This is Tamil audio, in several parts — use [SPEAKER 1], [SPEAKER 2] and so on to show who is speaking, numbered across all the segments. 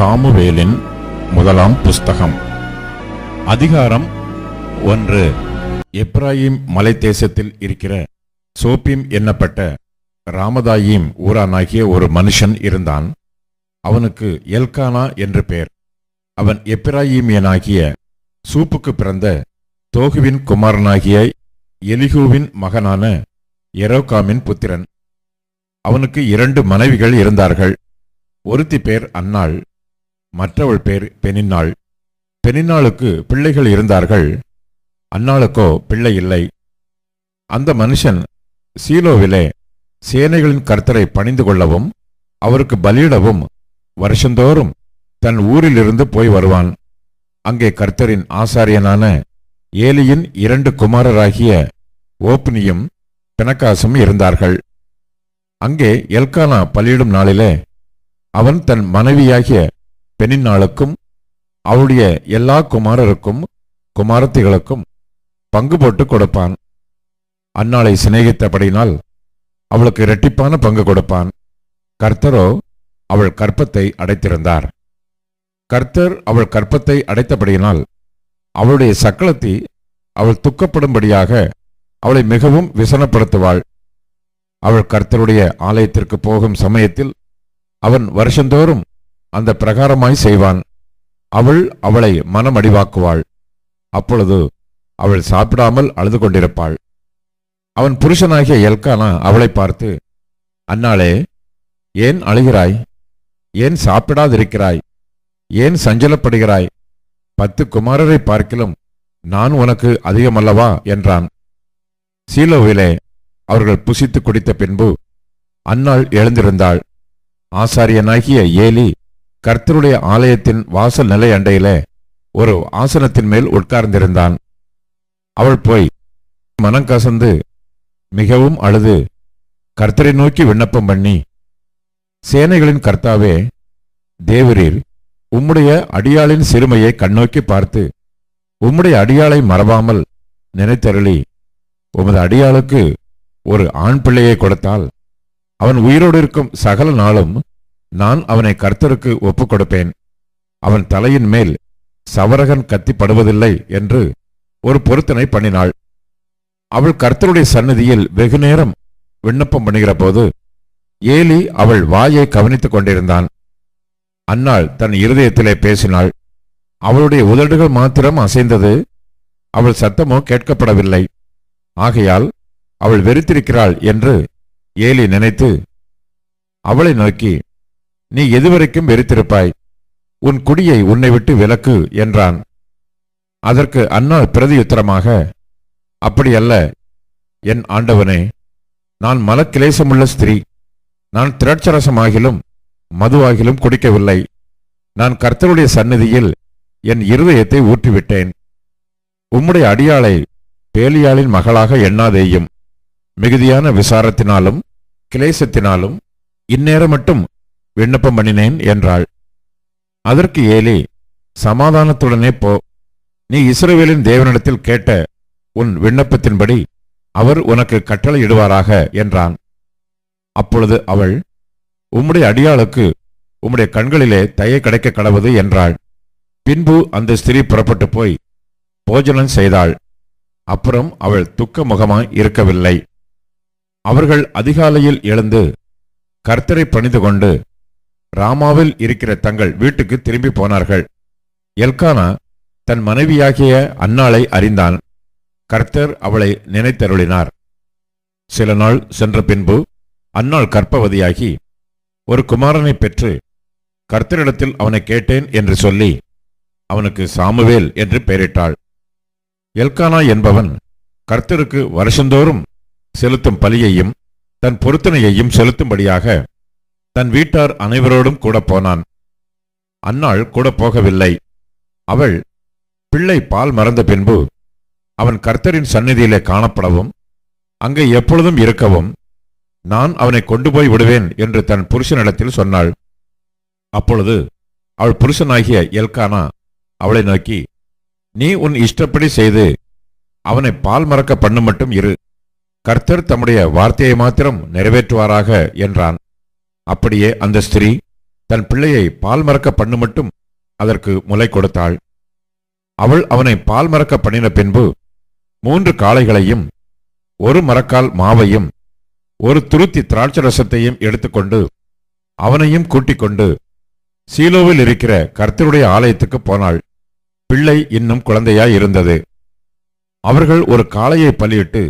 [SPEAKER 1] சாமுவேலின் முதலாம் புஸ்தகம். அதிகாரம் ஒன்று. எப்ராயிம் மலை தேசத்தில் இருக்கிற சோப்பிம் என்னப்பட்ட ராமதாயிம் ஊரானாகிய ஒரு மனுஷன் இருந்தான். அவனுக்கு எல்கானா என்று பெயர். அவன் எப்ராயிமியனாகிய சூப்புக்கு பிறந்த தோகுவின் குமாரனாகிய எலிகூவின் மகனான எரோகாமின் புத்திரன். அவனுக்கு இரண்டு மனைவிகள் இருந்தார்கள். ஒருத்தி பேர் அன்னாள் மற்றவள் பேர் பெனின்னாள் பெனின்னாளுக்கு பிள்ளைகள் இருந்தார்கள். அன்னாளுக்கோ பிள்ளை இல்லை. அந்த மனுஷன் சீலோவிலே சேனைகளின் கர்த்தரை பணிந்து கொள்ளவும் அவருக்கு பலியிடவும் வருஷந்தோறும் தன் ஊரிலிருந்து போய் வருவான். அங்கே கர்த்தரின் ஆசாரியனான ஏலியின் இரண்டு குமாரராகிய ஓப்னியும் பிணக்காசும் இருந்தார்கள். அங்கே எல்கானா பலியிடும் நாளிலே அவன் தன் மனைவியாகிய பெண்ணினாளுக்கும் அவளுடைய எல்லா குமாரருக்கும் குமாரத்திகளுக்கும் பங்கு போட்டு கொடுப்பான். அன்னாளை சிநேகித்தபடினால் அவளுக்கு இரட்டிப்பான பங்கு கொடுப்பான். கர்த்தரோ அவள் கற்பத்தை அடைத்திருந்தார். கர்த்தர் அவள் கற்பத்தை அடைத்தபடியினால் அவளுடைய சக்களத்தி அவள் துக்கப்படும்படியாக அவளை மிகவும் விசனப்படுத்துவாள். அவள் கர்த்தருடைய ஆலயத்திற்கு போகும் சமயத்தில் அவன் வருஷந்தோறும் அந்த பிரகாரமாய் செய்வான். அவள் அவளை மனமடிவாக்குவாள். அப்பொழுது அவள் சாப்பிடாமல் அழுது கொண்டிருப்பாள். அவன் புருஷனாகிய எல்கானா அவளை பார்த்து அன்னாளே ஏன் அழுகிறாய்? ஏன் சாப்பிடாதிருக்கிறாய்? ஏன் சஞ்சலப்படுகிறாய்? பத்து குமாரரை பார்க்கிலும் நான் உனக்கு அதிகமல்லவா? என்றான். சீலோவிலே அவர்கள் புசித்து குடித்த பின்பு அன்னாள் எழுந்திருந்தாள். ஆசாரியனாகிய ஏலி கர்த்தருடைய ஆலயத்தின் வாசல் நிலை அண்டையிலே ஒரு ஆசனத்தின் மேல் உட்கார்ந்திருந்தான். அவள் போய் மனம் கசந்து மிகவும் அழுது கர்த்தரை நோக்கி விண்ணப்பம் பண்ணி சேனைகளின் கர்த்தாவே தேவரீர் உம்முடைய அடியாளின் சிறுமையை கண்ணோக்கி பார்த்து உம்முடைய அடியாளை மறவாமல் நினைத்தருளி. உமது அடியாளுக்கு ஒரு ஆண் பிள்ளையை கொடுத்தால் அவன் உயிரோடு இருக்கும் சகல நாளும் நான் அவனை கர்த்தருக்கு ஒப்புக் கொடுப்பேன் அவன் தலையின் மேல் சவரகன் கத்திப்படுவதில்லை என்று ஒரு பொருத்தனை பண்ணினாள். அவள் கர்த்தருடைய சன்னதியில் வெகுநேரம் விண்ணப்பம் பண்ணுகிற போது ஏலி அவள் வாயை கவனித்துக் கொண்டிருந்தான். அன்னாள் தன் இருதயத்திலே பேசினாள். அவளுடைய உதடுகள் மாத்திரம் அசைந்தது. அவள் சத்தமோ கேட்கப்படவில்லை. ஆகையால் அவள் வெறித்திருக்கிறாள் என்று ஏலி நினைத்து அவளை நோக்கி நீ எதுவரைக்கும் வெறித்திருப்பாய்? உன் குடியை உன்னை விட்டு விலக்கு என்றான். அதற்கு அண்ணா பிரதியுத்தரமாக அப்படியல்ல என் ஆண்டவனே நான் மலக்கிலேசமுள்ள ஸ்திரீ. நான் திரட்சரசமாகிலும் மதுவாகிலும் குடிக்கவில்லை. நான் கர்த்தருடைய சந்நிதியில் என் இருதயத்தை ஊற்றிவிட்டேன். உம்முடைய அடியாளை பேலியாளின் மகளாக எண்ணாதேயும். மிகுதியான விசாரத்தினாலும் கிளேசத்தினாலும் இந்நேரம் மட்டும் விண்ணப்பம் பண்ணினேன் என்றாள். அதற்கு ஏலி சமாதானத்துடனே போ. நீ இஸ்ரவேலின் தேவனிடத்தில் கேட்ட உன் விண்ணப்பத்தின்படி அவர் உனக்கு கட்டளையிடுவாராக என்றான். அப்பொழுது அவள் உம்முடைய அடியாளுக்கு உம்முடைய கண்களிலே தயை கிடைக்க கடவுது என்றாள். பின்பு அந்த ஸ்திரீ புறப்பட்டு போய் போஜனம் செய்தாள். அப்புறம் அவள் துக்க முகமாய் இருக்கவில்லை. அவர்கள் அதிகாலையில் எழுந்து கர்த்தரை பணிந்து கொண்டு ராமாவில் இருக்கிற தங்கள் வீட்டுக்கு திரும்பி போனார்கள். எல்கானா தன் மனைவியாகிய அன்னாளை அறிந்தான். கர்த்தர் அவளை நினைத்தருளினார். சில நாள் சென்ற பின்பு அன்னாள் கற்பவதியாகி ஒரு குமாரனை பெற்று கர்த்தரிடத்தில் அவனை கேட்டேன் என்று சொல்லி அவனுக்கு சாமுவேல் என்று பெயரிட்டாள். எல்கானா என்பவன் கர்த்தருக்கு வருஷந்தோறும் செலுத்தும் பலியையும் தன் பொருத்தனையையும் செலுத்தும்படியாக தன் வீட்டார் அனைவரோடும் கூட போனான். அன்னாள் கூட போகவில்லை. அவள் பிள்ளை பால் மறந்த பின்பு அவன் கர்த்தரின் சந்நிதியிலே காணப்படவும் அங்கே எப்பொழுதும் இருக்கவும் நான் அவனை கொண்டு போய் விடுவேன் என்று தன் புருஷனிடத்தில் சொன்னாள். அப்பொழுது அவள் புருஷனாகிய எல்கானா அவளை நோக்கி நீ உன் இஷ்டப்படி செய்து அவனை பால் மறக்க பண்ணு மட்டும் இரு. கர்த்தர் தம்முடைய வார்த்தையை மாத்திரம் நிறைவேற்றுவாராக என்றான். அப்படியே அந்த ஸ்திரீ தன் பிள்ளையை பால் மறக்க பண்ணு மட்டும் அதற்கு முலை கொடுத்தாள். அவள் அவனை பால் மறக்க பண்ணின பின்பு மூன்று காளைகளையும் ஒரு மரக்கால் மாவையும் ஒரு துருத்தி திராட்சை ரசத்தையும் எடுத்துக்கொண்டு அவனையும் கூட்டிக் கொண்டு சீலோவில் இருக்கிற கர்த்தருடைய ஆலயத்துக்கு போனாள். பிள்ளை இன்னும் குழந்தையாய் இருந்தது. அவர்கள் ஒரு காளையை பலியிட்டு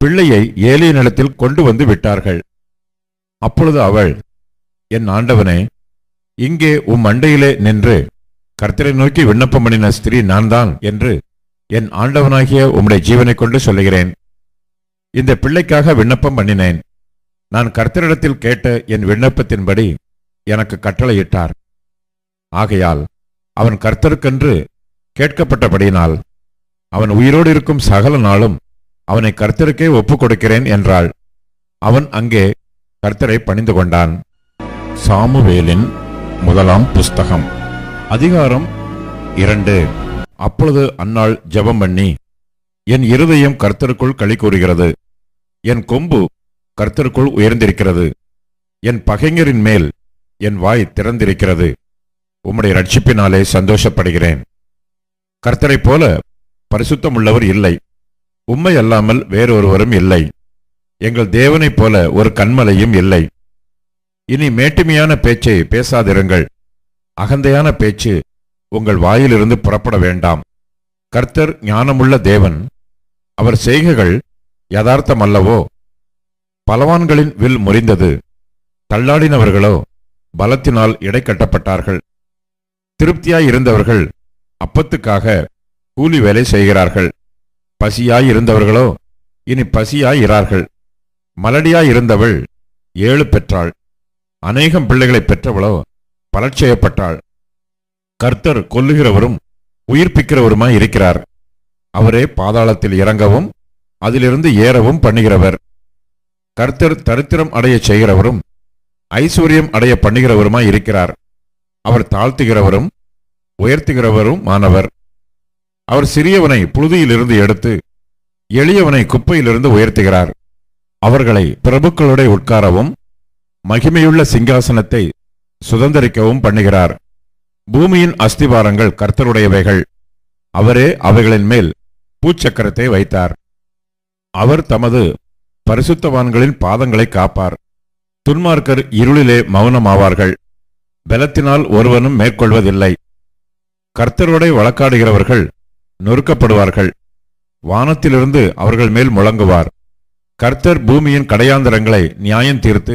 [SPEAKER 1] பிள்ளையை ஏலிய நிலத்தில் கொண்டு வந்து விட்டார்கள். அப்பொழுது அவள் என் ஆண்டவனே இங்கே உம் அண்டையிலே நின்று கர்த்தரை நோக்கி விண்ணப்பம் பண்ணின ஸ்திரீ நான் தான் என்று என் ஆண்டவனாகிய உம்முடைய ஜீவனைக் கொண்டு சொல்லுகிறேன். இந்த பிள்ளைக்காக விண்ணப்பம் பண்ணினேன். நான் கர்த்தரிடத்தில் கேட்ட என் விண்ணப்பத்தின்படி எனக்கு கட்டளையிட்டார். ஆகையால் அவன் கர்த்தருக்கென்று கேட்கப்பட்டபடியினால் அவன் உயிரோடு இருக்கும் சகல நாளும் அவனை கர்த்தருக்கே ஒப்புக் கொடுக்கிறேன் என்றாள். அவன் அங்கே கர்த்தரை பணிந்து கொண்டான். சாமுவேலின் முதலாம் புஸ்தகம் அதிகாரம் இரண்டு. அப்பொழுது அன்னாள் ஜெபம் பண்ணி என் இருதயம் கர்த்தருக்குள் களி கூறுகிறது. என் கொம்பு கர்த்தருக்குள் உயர்ந்திருக்கிறது. என் பகைஞரின் மேல் என் வாய் திறந்திருக்கிறது. உம்முடைய ரட்சிப்பினாலே சந்தோஷப்படுகிறேன். கர்த்தரைப் போல பரிசுத்தமுள்ளவர் இல்லை. உம்மை அல்லாமல் வேறொருவரும் இல்லை. எங்கள் தேவனைப் போல ஒரு கண்மலையும் இல்லை. இனி மேட்டுமையான பேச்சை பேசாதிருங்கள். அகந்தையான பேச்சு உங்கள் வாயிலிருந்து புறப்பட வேண்டாம். கர்த்தர் ஞானமுள்ள தேவன். அவர் செய்கைகள் யதார்த்தம் அல்லவோ பலவான்களின் வில் முறிந்தது. தள்ளாடினவர்களோ பலத்தினால் இடை கட்டப்பட்டார்கள். திருப்தியாயிருந்தவர்கள் அப்பத்துக்காக கூலி வேலை செய்கிறார்கள். பசியாயிருந்தவர்களோ இனி பசியாயிரார்கள் மலடியாய் இருந்தவள் ஏழு பெற்றாள். அநேகம் பிள்ளைகளை பெற்றவளோ பலட்சயப்பட்டாள் கர்த்தர் கொல்லுகிறவரும் உயிர்ப்பிக்கிறவருமாய் இருக்கிறார். அவரே பாதாளத்தில் இறங்கவும் அதிலிருந்து ஏறவும் பண்ணுகிறவர். கர்த்தர் தரித்திரம் அடையச் செய்கிறவரும் ஐஸ்வர்யம் அடைய பண்ணுகிறவருமாய் இருக்கிறார். அவர் தாழ்த்துகிறவரும் உயர்த்துகிறவரும் மாணவர் அவர் சிறியவனை புழுதியிலிருந்து எடுத்து எளியவனை குப்பையிலிருந்து உயர்த்துகிறார். அவர்களை பிரபுக்களுடைய உட்காரவும் மகிமையுள்ள சிங்காசனத்தை சுதந்தரிக்கவும் பண்ணுகிறார். பூமியின் அஸ்திவாரங்கள் கர்த்தருடையவைகள். அவரே அவைகளின் மேல் பூச்சக்கரத்தை வைத்தார். அவர் தமது பரிசுத்தவான்களின் பாதங்களை காப்பார். துன்மார்க்கர் இருளிலே மௌனமாவார்கள். பலத்தினால் ஒருவனும் மேற்கொள்வதில்லை. கர்த்தருடைய வழக்காடுகிறவர்கள் நொறுக்கப்படுவார்கள். வானத்திலிருந்து அவர்கள் மேல் முழங்குவார். கர்த்தர் பூமியின் கடையாந்தரங்களை நியாயம் தீர்த்து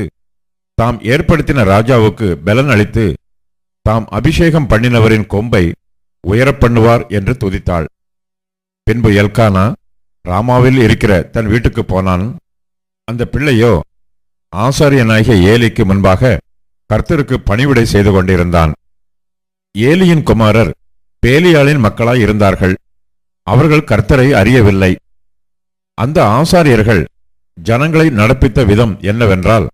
[SPEAKER 1] தாம் ஏற்படுத்தின ராஜாவுக்கு பலன் அளித்து தாம் அபிஷேகம் பண்ணினவரின் கொம்பை உயரப் பண்ணுவார் என்று துதித்தாள். பின்பு எல்கானா ராமாவில் இருக்கிற தன் வீட்டுக்கு போனான். அந்த பிள்ளையோ ஆசாரியனாகிய ஏலிக்கு முன்பாக கர்த்தருக்கு பணிவிடை செய்து கொண்டிருந்தான். ஏலியின் குமாரர் பேலியாளின் மக்களாய் இருந்தார்கள். அவர்கள் கர்த்தரை அறியவில்லை. அந்த ஆசாரியர்கள் ஜனங்களை நடப்பித்த விதம் என்னவென்றால்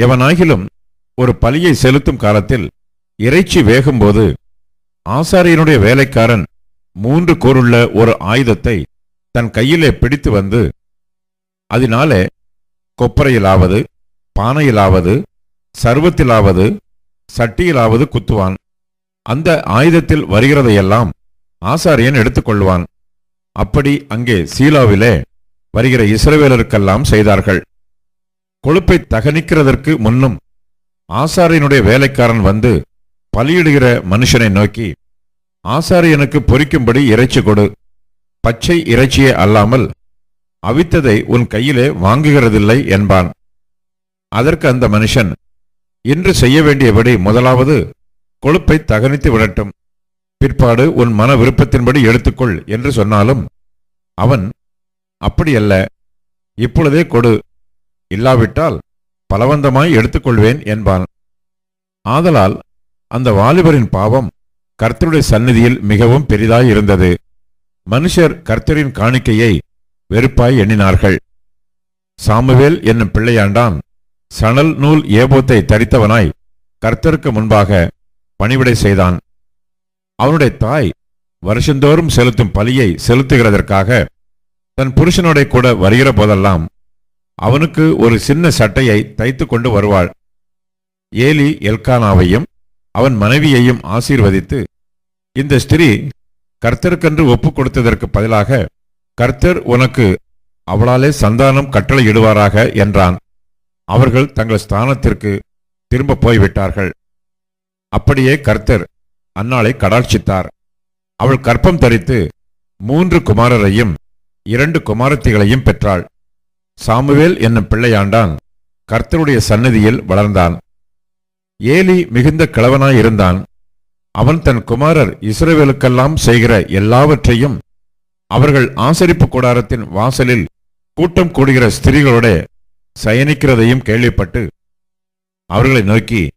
[SPEAKER 1] எவனாகிலும் ஒரு பலியை செலுத்தும் காலத்தில் இறைச்சி வேகும்போது ஆசாரியனுடைய வேலைக்காரன் மூன்று கோருள்ள ஒரு ஆயுதத்தை தன் கையிலே பிடித்து வந்து அதனாலே கொப்பரையிலாவது பானையிலாவது சர்வத்திலாவது சட்டியிலாவது குத்துவான். அந்த ஆயுதத்தில் வருகிறதையெல்லாம் ஆசாரியன் எடுத்துக்கொள்வான். அப்படி அங்கே சீலாவிலே வருகிற இஸ்ரவேலருக்கெல்லாம் செய்தார்கள். கொழுப்பை தகனிக்கிறதற்கு முன்னும் ஆசாரியனுடைய வேலைக்காரன் வந்து பலியிடுகிற மனுஷனை நோக்கி ஆசாரியனுக்கு பொறிக்கும்படி இறைச்சி கொடு. பச்சை இறைச்சியே அல்லாமல் அவித்ததை உன் கையிலே வாங்குகிறதில்லை என்பான். அதற்கு அந்த மனுஷன் இன்று செய்ய வேண்டியபடி முதலாவது கொழுப்பை தகனித்து விடட்டும். பிற்பாடு உன் மன விருப்பத்தின்படி எடுத்துக்கொள் என்று சொன்னாலும் அவன் அப்படியல்ல. இப்பொழுதே கொடு. இல்லாவிட்டால் பலவந்தமாய் எடுத்துக்கொள்வேன் என்பான். ஆதலால் அந்த வாலிபரின் பாவம் கர்த்தருடைய சந்நிதியில் மிகவும் பெரிதாய் இருந்தது மனுஷர் கர்த்தரின் காணிக்கையை வெறுப்பாய் எண்ணினார்கள். சாமுவேல் என்னும் பிள்ளையாண்டான் சணல் நூல் ஏபோத்தை தரித்தவனாய் கர்த்தருக்கு முன்பாக பணிவிடை செய்தான். அவனுடைய தாய் வருஷந்தோறும் செலுத்தும் பலியை செலுத்துகிறதற்காக தன் புருஷனோட கூட வருகிற போதெல்லாம் அவனுக்கு ஒரு சின்ன சட்டையை தைத்து கொண்டு வருவாள். ஏலி எல்கானாவையும் அவன் மனைவியையும் ஆசீர்வதித்து இந்த ஸ்திரீ கர்த்தருக்கென்று ஒப்பு கொடுத்ததற்கு பதிலாக கர்த்தர் உனக்கு அவளாலே சந்தானம் கட்டளையிடுவாராக என்றான். அவர்கள் தங்கள் ஸ்தானத்திற்கு திரும்ப போய்விட்டார்கள். அப்படியே கர்த்தர் அன்னாளை கடாட்சித்தார். அவள் கற்பம் தரித்து மூன்று குமாரரையும் இரண்டு குமாரத்திகளையும் பெற்றாள். சாமுவேல் என்னும் பிள்ளையாண்டான். கர்த்தருடைய சன்னதியில் வளர்ந்தான். ஏலி மிகுந்த கிழவனாயிருந்தான். அவன் தன் குமாரர் இஸ்ரவேலுக்கெல்லாம் செய்கிற எல்லாவற்றையும் அவர்கள் ஆசரிப்பு கூடாரத்தின் வாசலில் கூட்டம் கூடுகிற ஸ்திரீகளோட சயனிக்கிறதையும் கேள்விப்பட்டு அவர்களை நோக்கி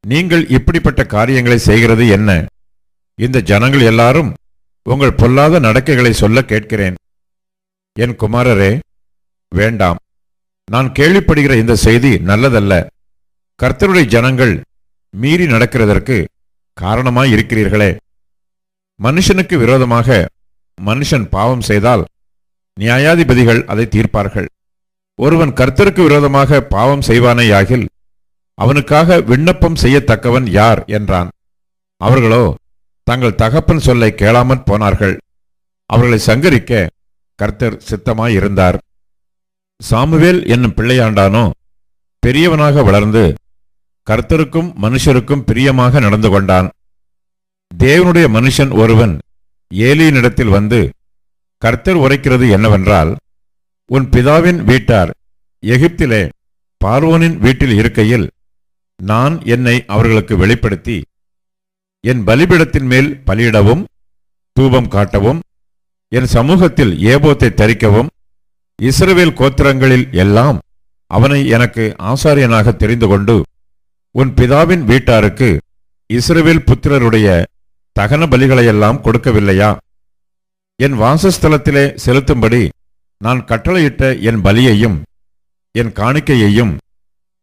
[SPEAKER 1] நீங்கள் இப்படிப்பட்ட காரியங்களை செய்கிறது என்ன? இந்த ஜனங்கள் எல்லாரும் உங்கள் பொல்லாத நடக்கைகளை சொல்ல கேட்கிறேன். என் குமாரரே வேண்டாம். நான் கேள்விப்படுகிற இந்த செய்தி நல்லதல்ல. கர்த்தருடைய ஜனங்கள் மீறி நடக்கிறதற்கு காரணமாய் இருக்கிறீர்களே. மனுஷனுக்கு விரோதமாக மனுஷன் பாவம் செய்தால் நியாயாதிபதிகள் அதை தீர்ப்பார்கள். ஒருவன் கர்த்தருக்கு விரோதமாக பாவம் செய்வானேயாகில் அவனுக்காக விண்ணப்பம் செய்யத்தக்கவன் யார் என்றான். அவர்களோ தங்கள் தகப்பன் சொல்லை கேளாமற் போனார்கள். அவர்களை சங்கரிக்க கர்த்தர் சித்தமாயிருந்தார். சாமுவேல் என்னும் பிள்ளையாண்டானோ பெரியவனாக வளர்ந்து கர்த்தருக்கும் மனுஷருக்கும் பிரியமாக நடந்து கொண்டான். தேவனுடைய மனுஷன் ஒருவன் ஏலியினிடத்தில் வந்து கர்த்தர் உரைக்கிறது என்னவென்றால் உன் பிதாவின் வீட்டார் எகிப்திலே பார்வோனின் வீட்டில் இருக்கையில் நான் என்னை அவர்களுக்கு வெளிப்படுத்தி என் பலிபிடத்தின் மேல் பலியிடவும் தூபம் காட்டவும் என் சமூகத்தில் ஏபோத்தை தரிக்கவும் இஸ்ரவேல் கோத்திரங்களில் எல்லாம் அவனை எனக்கு ஆசாரியனாக தெரிந்து கொண்டு உன் பிதாவின் வீட்டாருக்கு இஸ்ரவேல் புத்திரருடைய தகன பலிகளையெல்லாம் கொடுக்கவில்லையா? என் வாசஸ்தலத்திலே செலுத்தும்படி நான் கட்டளையிட்ட என் பலியையும் என் காணிக்கையையும்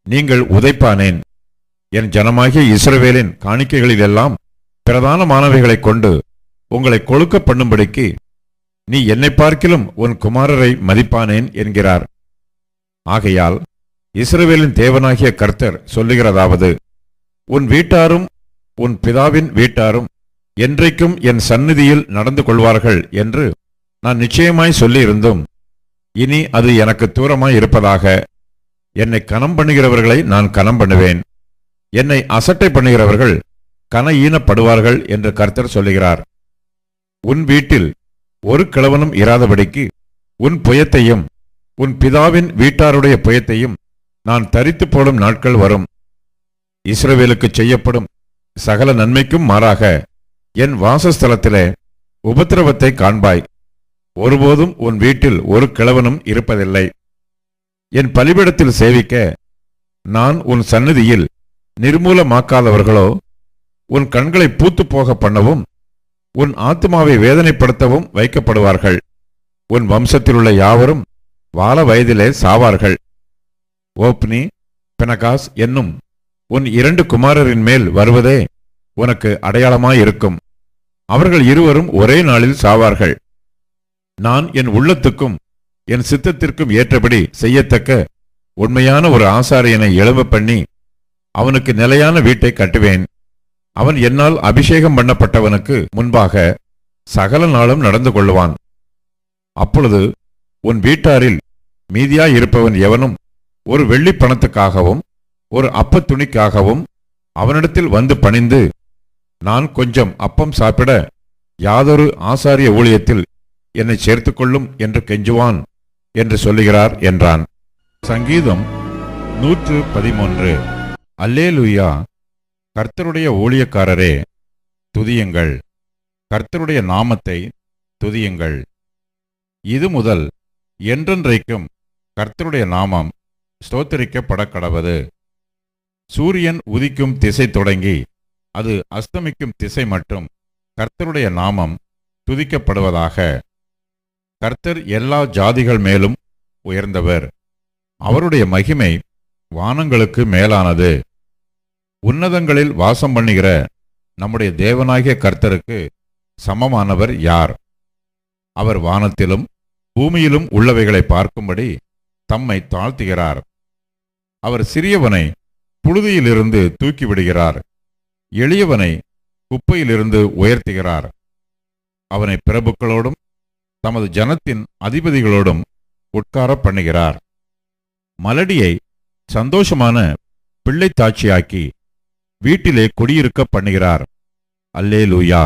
[SPEAKER 1] நீங்கள் உதைப்பானேன். என் ஜனமாகிய இஸ்ரவேலின் காணிக்கைகளிலெல்லாம் பிரதானமானவைகளைக் கொண்டு உங்களை கொழுக்க பண்ணும்படிக்கு நீ என்னை பார்க்கிலும் உன் குமாரரை மதிப்பானேன் என்கிறார். ஆகையால் இஸ்ரவேலின் தேவனாகிய கர்த்தர் சொல்லுகிறதாவது உன் வீட்டாரும் உன் பிதாவின் வீட்டாரும் என்றைக்கும் என் சந்நிதியில் நடந்து கொள்வார்கள் என்று நான் நிச்சயமாய் சொல்லியிருந்தும் இனி அது எனக்கு தூரமாய் இருப்பதாக என்னை கனம் பண்ணுகிறவர்களை நான் கனம் பண்ணுவேன். என்னை அசட்டை பண்ணுகிறவர்கள் கன ஈனப்படுவார்கள் என்று கர்த்தர் சொல்லுகிறார். உன் வீட்டில் ஒரு கிழவனும் இராதபடிக்கு உன் புயத்தையும் உன் பிதாவின் வீட்டாருடைய புயத்தையும் நான் தரித்து போடும் நாட்கள் வரும். இஸ்ரவேலுக்கு செய்யப்படும் சகல நன்மைக்கும் மாறாக என் வாசஸ்தலத்திலே உபத்திரவத்தை காண்பாய். ஒருபோதும் உன் வீட்டில் ஒரு கிழவனும் இருப்பதில்லை. என் பலிபிடத்தில் சேவிக்க நான் உன் சந்நிதியில் நிர்மூலமாக்காதவர்களோ உன் கண்களை பூத்து போக பண்ணவும் உன் ஆத்மாவை வேதனைப்படுத்தவும் வைக்கப்படுவார்கள். உன் வம்சத்தில் உள்ள யாவரும் வால வயதிலே சாவார்கள். ஓப்னி பெனகாஸ் என்னும் உன் இரண்டு குமாரரின் மேல் வருவதே உனக்கு அடையாளமாயிருக்கும். அவர்கள் இருவரும் ஒரே நாளில் சாவார்கள். நான் என் உள்ளத்துக்கும் என் சித்தத்திற்கும் ஏற்றபடி செய்யத்தக்க உண்மையான ஒரு ஆசாரியனை எழும்ப பண்ணி அவனுக்கு நிலையான வீட்டை கட்டுவேன். அவன் என்னால் அபிஷேகம் பண்ணப்பட்டவனுக்கு முன்பாக சகல நாளும் நடந்து கொள்ளுவான். அப்பொழுது உன் வீட்டாரில் மீதியாயிருப்பவன் எவனும் ஒரு வெள்ளிப்பணத்துக்காகவும் ஒரு அப்பத் துணிக்காகவும் அவனிடத்தில் வந்து பணிந்து நான் கொஞ்சம் அப்பம் சாப்பிட யாதொரு ஆசாரிய ஊழியத்தில் என்னை சேர்த்துக்கொள்ளும் என்று கெஞ்சுவான் என்று சொல்லுகிறார் என்றான். சங்கீதம் நூற்று பதிமூன்று. அல்லேலுயா. கர்த்தருடைய ஊழியக்காரரே துதியுங்கள். கர்த்தருடைய நாமத்தை துதியுங்கள். இது முதல் என்றென்றைக்கும் கர்த்தருடைய நாமம் ஸ்தோத்தரிக்கப்பட கடவது சூரியன் உதிக்கும் திசை தொடங்கி அது அஸ்தமிக்கும் திசை மட்டும் கர்த்தருடைய நாமம் துதிக்கப்படுவதாக. கர்த்தர் எல்லா ஜாதிகள் மேலும் உயர்ந்தவர். அவருடைய மகிமை வானங்களுக்கு மேலானது. உன்னதங்களில் வாசம் பண்ணுகிற நம்முடைய தேவனாகிய கர்த்தருக்கு சமமானவர் யார்? அவர் வானத்திலும் பூமியிலும் உள்ளவைகளை பார்க்கும்படி தம்மை தாழ்த்துகிறார். அவர் சிறியவனை புழுதியிலிருந்து தூக்கி விடுகிறார். எளியவனை குப்பையிலிருந்து உயர்த்துகிறார். அவனை பிரபுக்களோடும் தமது ஜனத்தின் அதிபதிகளோடும் உட்கார பண்ணுகிறார். மலடியை சந்தோஷமான பிள்ளைத்தாட்சியாக்கி வீட்டிலே குடியிருக்க பண்ணுகிறார். அல்லேலூயா.